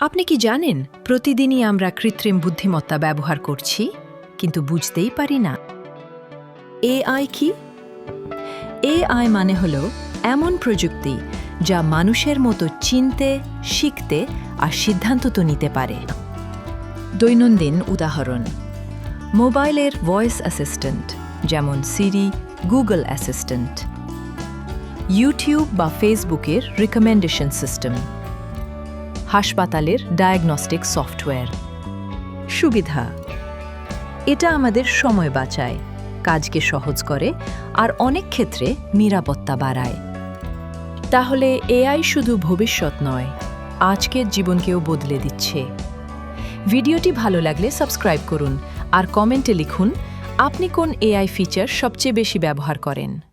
আপনি কি জানেন, প্রতিদিনই আমরা কৃত্রিম বুদ্ধিমত্তা ব্যবহার করছি, কিন্তু বুঝতেই পারি না। এআই কি? এআই মানে হল এমন প্রযুক্তি যা মানুষের মতো চিনতে, শিখতে আর সিদ্ধান্ত তো নিতে পারে। দৈনন্দিন উদাহরণ, মোবাইলের ভয়েস অ্যাসিস্ট্যান্ট, যেমন সিরি, গুগল অ্যাসিস্ট্যান্ট। ইউটিউব বা ফেসবুকের রিকমেন্ডেশন সিস্টেম। হাসপাতালের ডায়াগনস্টিক সফটওয়্যার সুবিধা, এটা আমাদের সময় বাঁচায়, কাজকে সহজ করে, আর অনেক ক্ষেত্রে নিরাপত্তা বাড়ায়। তাহলে এআই শুধু ভবিষ্যৎ নয়, আজকের জীবনকেও বদলে দিচ্ছে। ভিডিওটি ভালো লাগলে সাবস্ক্রাইব করুন, আর কমেন্টে লিখুন, আপনি কোন এআই ফিচার সবচেয়ে বেশি ব্যবহার করেন?